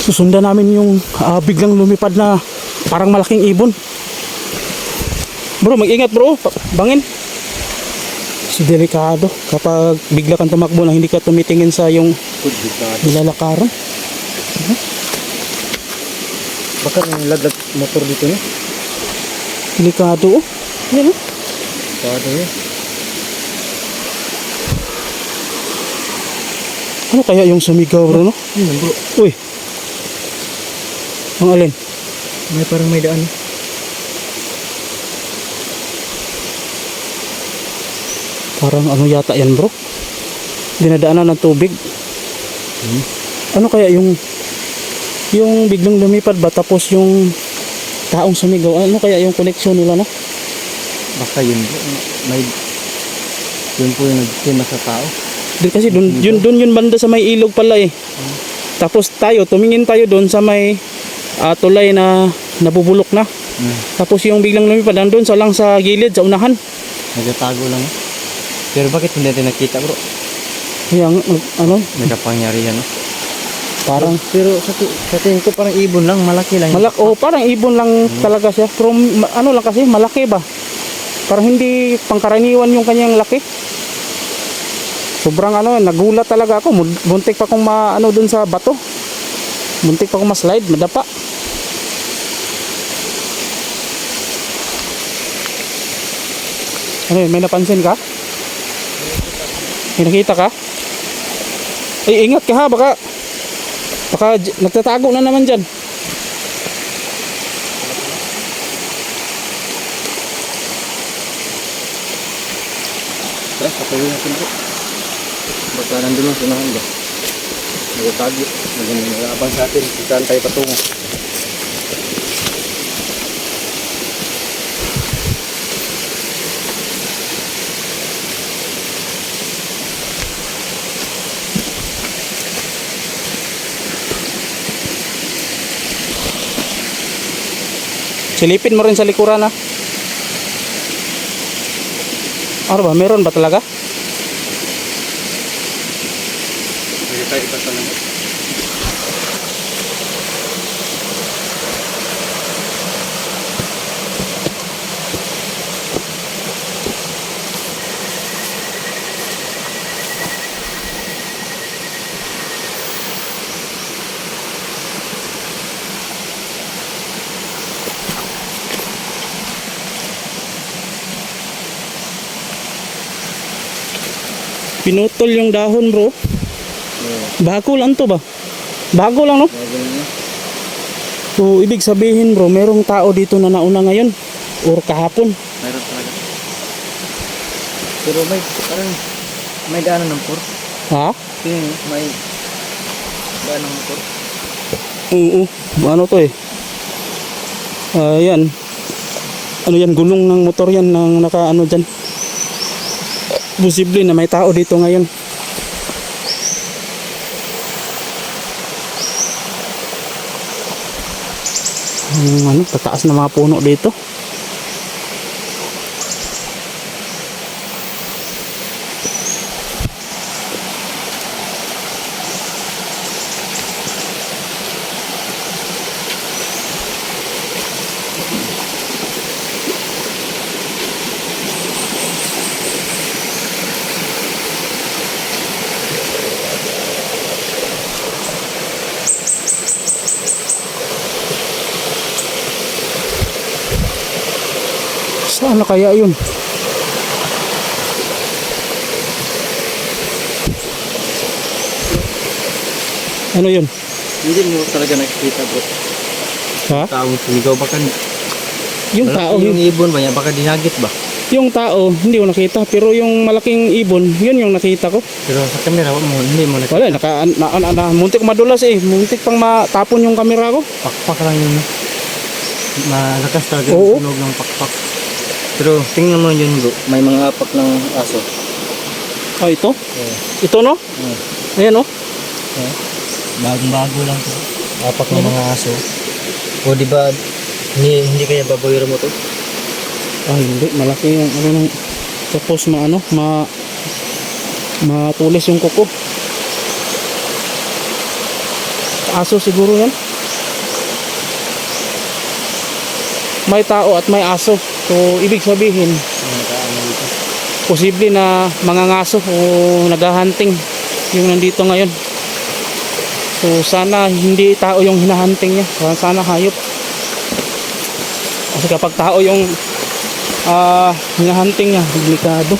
Susundan namin yung ah, biglang lumipad na parang malaking ibon. Bro, mag-ingat bro. Bangin. Si delikado kapag bigla kang tumakbo na hindi ka tumitingin sa yung nilalakaran. Baka may laglag motor dito no? Delikado oh. Yan oh. Kado yun. Ano kaya yung sumigaw bro no? Ano bro? Uy. Ang alin? May parang may daan. Parang ano yata yan bro? Dinadaanan ng tubig. Ano kaya yung yung biglang lumipad ba tapos yung taong sumigaw? Ano kaya yung connection nila no? Baka yun bro. May... Yun po yung nagtima sa tao. Di kasi dun, yun, dun yun banda sa may ilog pala eh. Tapos tayo, tumingin tayo doon sa may ah, tulay na nabubulok na. Hmm. Tapos yung biglang lumipad, nandun sa lang sa gilid, sa unahan. Nagtatago lang. Pero bakit hindi natin nakita bro? Nag- ano, May kapangyarihan no? parang Pero sa, ti- sa tingin ko parang ibon lang, malaki lang. Malak oh, parang ibon lang talaga siya. Pero ma- ano lang kasi, malaki ba? Parang hindi pangkaraniwan yung kanyang laki. Sobrang ano, nagulat talaga ako. Mun- Muntik pa kong ma, ano dun sa bato. Muntik pa kong ma-slide, madapa. Ano yun, may napansin ka? May nakita ka? Ay, ingat ka ha, baka baka nagtatago na naman dyan. Tara, patuloy natin bro. Baka nandun lang, sunahan ba? Nagtatago. Nagabang sa atin. Saan tayo patungo. Silipin mo rin sa likuran ha. Ano ba? Meron ba talaga? Tayo iba talaga. Pinutol yung dahon bro. Bago lang to ba? Bago lang no? So ibig sabihin bro, merong tao dito na nauna ngayon. Or kahapon. Meron talaga. Pero may parang may daanan ng por. Ha? Mo, may daanan ng motor. Oo. Ano to eh? Ayan. Ano yan? Gulong ng motor yan ng naka ano dyan. Posible na may tao dito ngayon. Ang ano, tataas na mga puno dito. Saan na kaya yun? Ano yun? Hindi mo talaga nakikita bro. Ha? Taong sumigaw baka Yung tao, yung ibon ba niya baka dinagit ba? yung tao, hindi ko nakita. Pero yung malaking ibon, yun yung nakita ko. Pero sa camera mo hindi mo nakita. Wala, naka, na, na, na, muntik madulas eh. Muntik pang matapon yung kamera ko. Pakpak lang yun. Malakas talaga Oo. yung tunog ng pakpak. Pero tingnan mo yun bro, may mga apak ng aso. Ah, ito? Oo. Ito no? Oo. Ayan no? Bagong-bago lang to. Apak ng mga aso. O di ba hindi, hindi kaya babawiran mo to? Ah, hindi. Malaki yung ano nung tapos maano, ma matulis yung kuko. aso siguro yan. May tao at may aso. So, ibig sabihin, posible na mga ngaso o naghahunting yung nandito ngayon. So, sana hindi tao yung hinahunting niya. Sana, sana hayop. Kasi kapag tao yung ah hinahunting niya, delikado.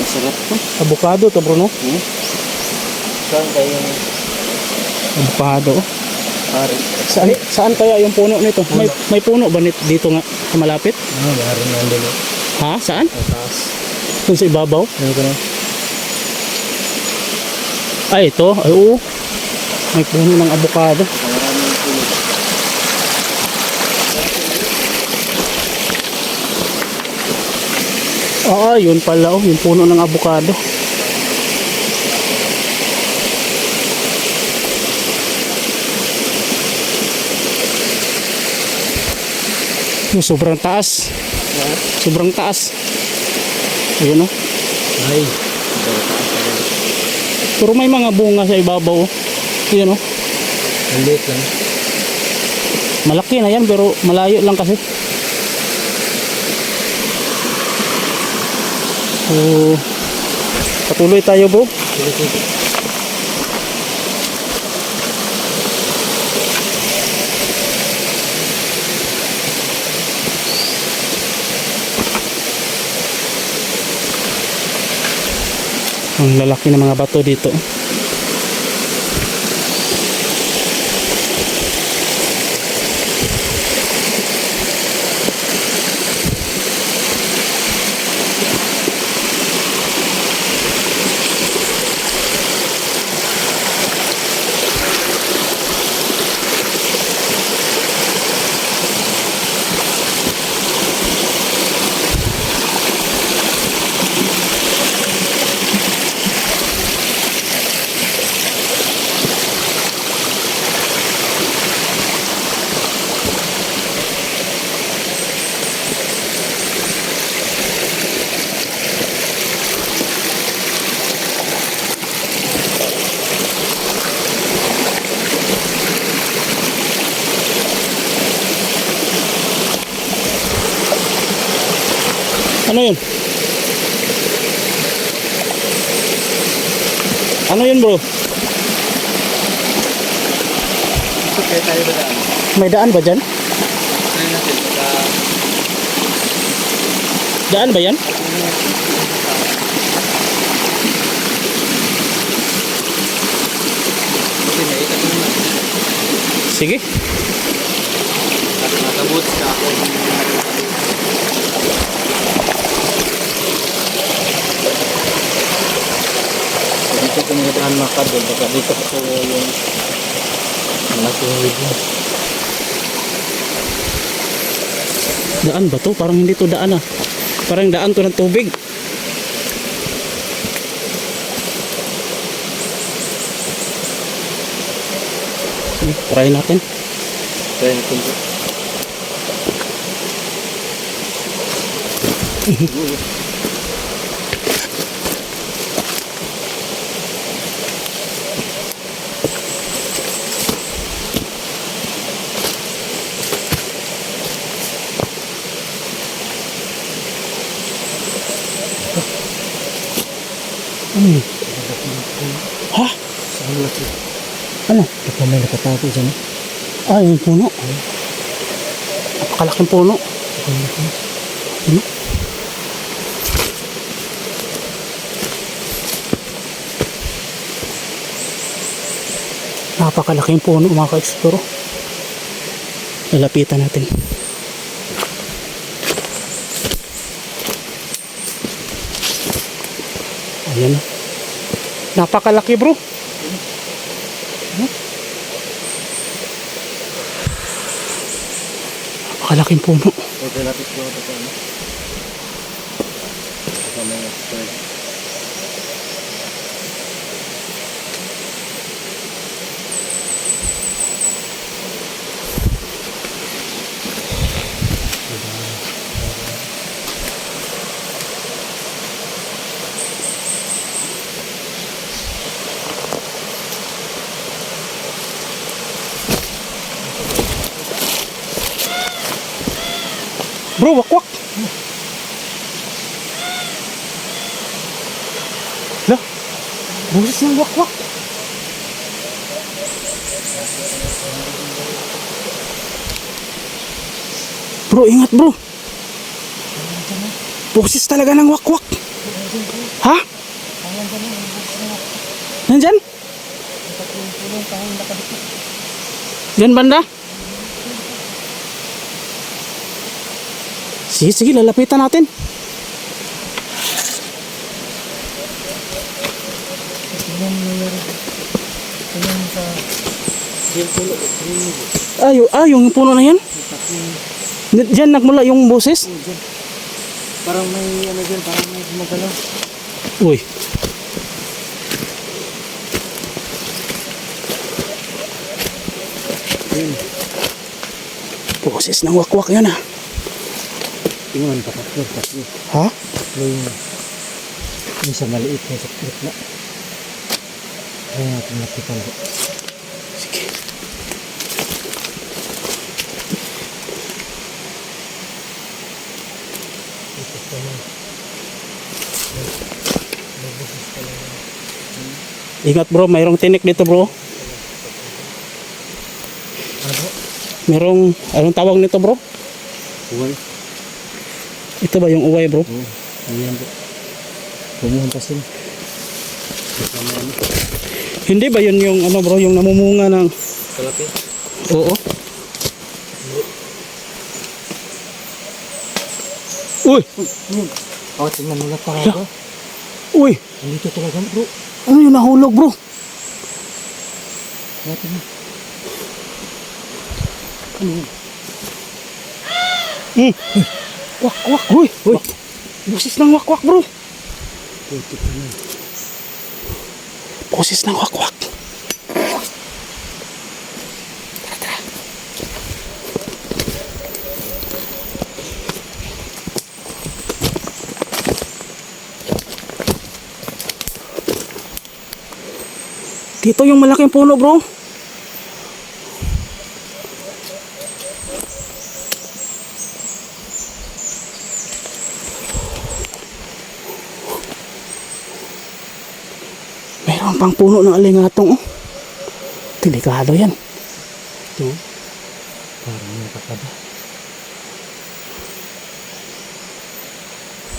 Masarap to. Avocado to, Bruno. Hmm? Saan kayo Avocado. Pare? Saan, saan kaya yung puno nito? May, may puno ba nit- dito nga sa malapit? Ah, meron na dito. Ha? Saan? Sa taas. Dun sa ibabaw? Ano ka? Ay, ito. Ay, oo. May puno ng. Maraming tulog. Ah, yun pala. Oh, yung puno ng avocado. Yung sobrang taas. Sobrang taas. Ayun oh. Ay. Pero may mga bunga sa ibabaw. oh. Yun oh. Ang liit lang. Malaki na yan pero malayo lang kasi. So, patuloy tayo bro. Sige, sige. Ang lalaki ng mga bato dito. Ano yun? Ano yun bro? Okay, tayo ba daan? May daan ba dyan? Try natin. Sa... Daan ba yan? Sige. At nakabot ka ako. Mga daan makadol. Baka dito ko yung video. Daan ba to? Parang hindi to daan ah. Parang daan to ng tubig. Sige, try natin. Try natin po. Ano yun? Ha? Saan laki? Ano? Baka may nakatago dyan. Ah, yung puno. Napakalaking puno. Ano? Napakalaking puno mga ka-explore. Lalapitan natin. Ayan. Napakalaki bro. Napakalaking puno. Okay, lapit ko ito ano. Bro, wakwak. Lah, bulis ng wakwak. Bro, ingat bro. Boses talaga ng wakwak. Ha? Nandyan? Diyan banda? Sige, sige, lalapitan natin. Yung, ah, yung puno na yan? Di- Diyan nagmula yung boses? Parang may ano dyan, parang may gumagalaw. Uy. Boses ng wakwak yun ah. Tingnan pa tatlo, tatlo. Ha? Tatlo yung yung sa maliit na sa gitna. Kaya natin nakipan po. Sige. Ingat bro, mayroong tinik dito bro. Merong, anong tawag nito bro? Uway. Ito ba yung uway bro? Oo. Ayan po. Pumuhan pa sila. Kasama ano. Hindi ba yun yung ano bro, yung namumunga ng... Kalapit. Oo. Uy! Yun. Oh, tingnan mo lang talaga. Uy! Nandito talaga bro. Ano yung nahulog bro? Natin mo. Hmm. Wak, wak. Uy, uy. Boses ng wak, wak, bro. Putik na. Boses ng wak, wak. Dito yung malaking puno, bro. Meron pang puno ng alingatong. Oh. Delikado yan. Ito. Parang may kakaba.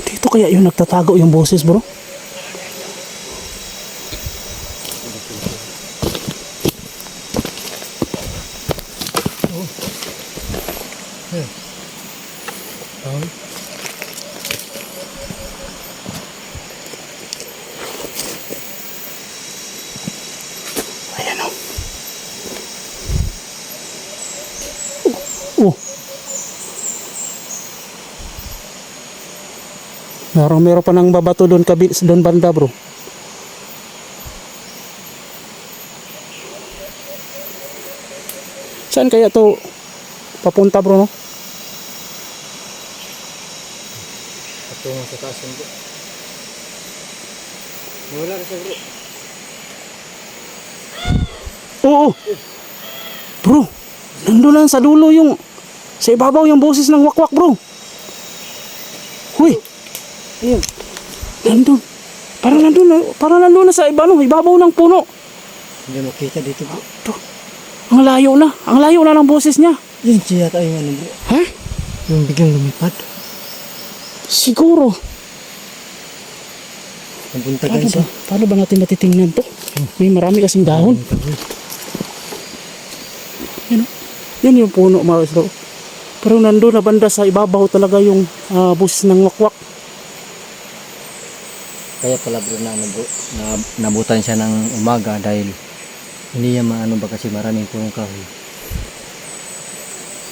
Dito kaya yung nagtatago yung boses, bro? Meron, meron pa ng babato doon kabi doon banda bro. Saan kaya to papunta bro no? Patungo sa taas bro. Wala rin siya bro. Oo. Bro, nandun lang sa dulo yung sa ibabaw yung boses ng wakwak bro. Huy, Ayun. nandun. Parang nandun, na- parang nandun na sa iba, no, ibabaw ng puno. Hindi mo kita dito bro. Ang layo na, ang layo na ng boses niya. Yun siya yata yung ano bro. Ha? Yung biglang lumipad. Siguro. Nabuntagan Paano ba, paano ba natin matitingnan to? May marami kasing dahon. Yan, oh. Yan yung puno, bro. Pero nandun na banda sa ibabaw talaga yung ah, boses ng wakwak. Kaya pala bro na bro, na, nabutan siya ng umaga dahil hindi niya maano ba kasi maraming punong kahoy.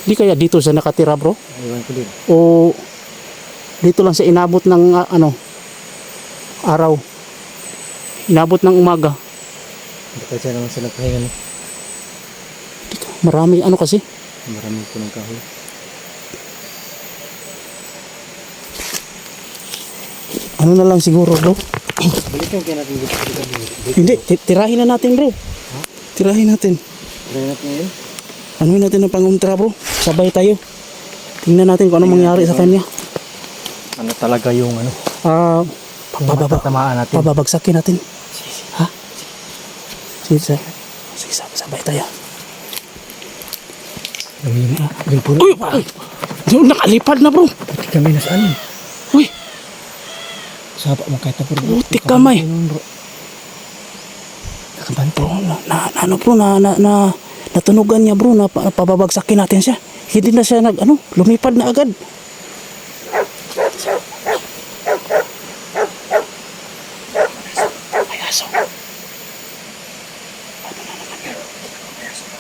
Di kaya dito siya nakatira bro? Iwan ko din. o dito lang sa inabot ng ah, ano araw inabot ng umaga Baka siya naman sa nagpahinga no. marami ano kasi Maraming punong kahoy. Ano na lang siguro bro Balikan kaya natin dito. hindi ti- tirahin na natin bro tirahin natin Try natin ngayon. ano natin ang panguntra bro sabay tayo Tingnan natin kung ano mangyari sa kanya. Ano talaga yung ano? Ah, Tamaan natin. pababagsakin natin. Ha? Sige, sir. Sige, sabay, sabay tayo. Na. Uy! Uy! Doon, nakalipad na bro. Kami nasaan yun. Uy! Saba mo kahit na pero. Buti kamay. bro. Bro, na, na, na, ano bro, na, na, na, natunugan niya bro, na pa, pababagsakin natin siya. Hindi na siya nag, ano, lumipad na agad. May aso. Ano na naman yun? May aso bro.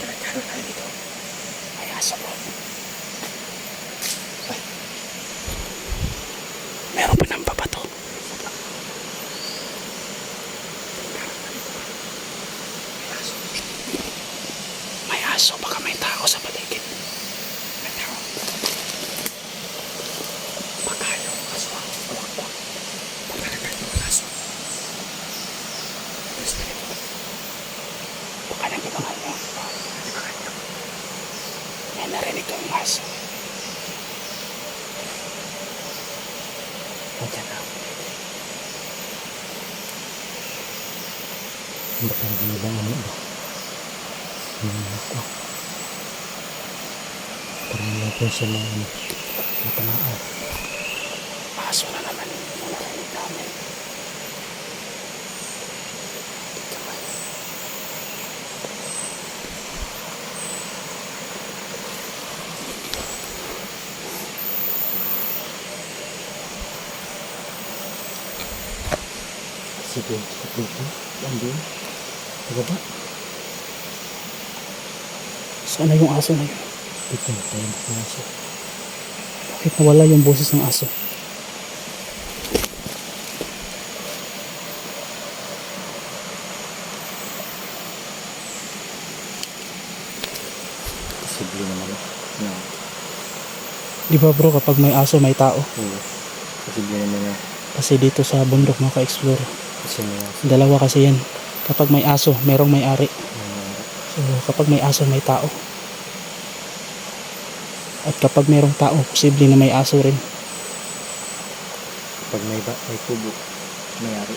Talaga tayo dito. May aso bro. Ay. Meron pa ng babato. May aso, baka may tao sa paligid. May tao. Baka yung aso ang wakwak. Baka na yung aso. Gusto niyo. Baka nagibangan niyo. Nagibangan niyo. May narinig ko yung aso. O, dyan na. Ba't ang hinibang ano ba? Ako. Parang natin siya mga ano. Matamaan. Aso na naman yung narinig namin. Sige. Ito ito. Andun. Diba ba? Sana yung aso na yun. Ito. Tayo na siya. Bakit nawala yung boses ng aso? Posible naman. No. Di ba bro, kapag may aso, may tao. Oo. Posible naman na. Kasi dito sa bundok mga ka-explore, Kasi may dalawa kasi yan. Kapag may aso, merong may-ari. nangyari. So kapag may aso, may tao. At kapag merong tao, posible na may aso rin. Pag may, ba, may kubo, mayari.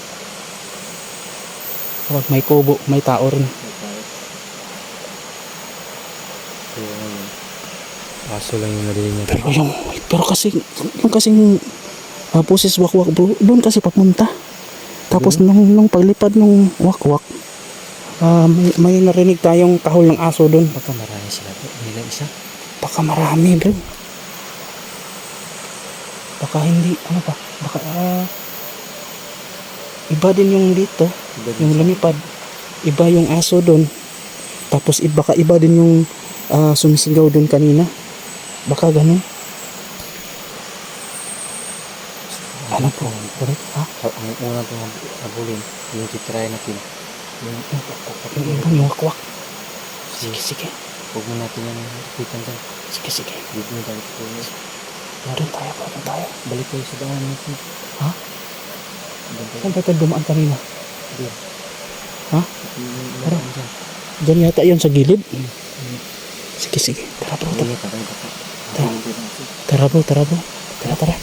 Kapag may kubo, may tao rin. May ngayon. Aso lang yung narinig niya. Pero yung, pero kasi, yung kasing uh, boses wakwak bro, doon kasi papunta. Tapos nung, nung paglipad nung wakwak, ah, may, may narinig tayong kahol ng aso doon. Baka marami sila. Hindi lang isa. Baka marami bro. Baka hindi, ano pa, baka ah, iba din yung dito, Iba din yung lumipad. Iba yung aso doon. Tapos iba ka iba din yung ah, sumisigaw doon kanina. Baka ganun. Ano po? Correct? Ha? Ang una itong abulin, yung titry natin. Yung Yung wakwak. Sige, sige. Huwag mo natin yan ipitan dyan. Sige, sige. Dito mo tayo ito. Doon tayo, doon tayo. Balik tayo sa daan natin. Ha? Saan ba tayo dumaan kanina? Doon. Ha? Yung Tara. Diyan yata yun sa gilid. Sige, sige. Tara bro, tara. Tara. Tara bro, tara bro. Tara, tara.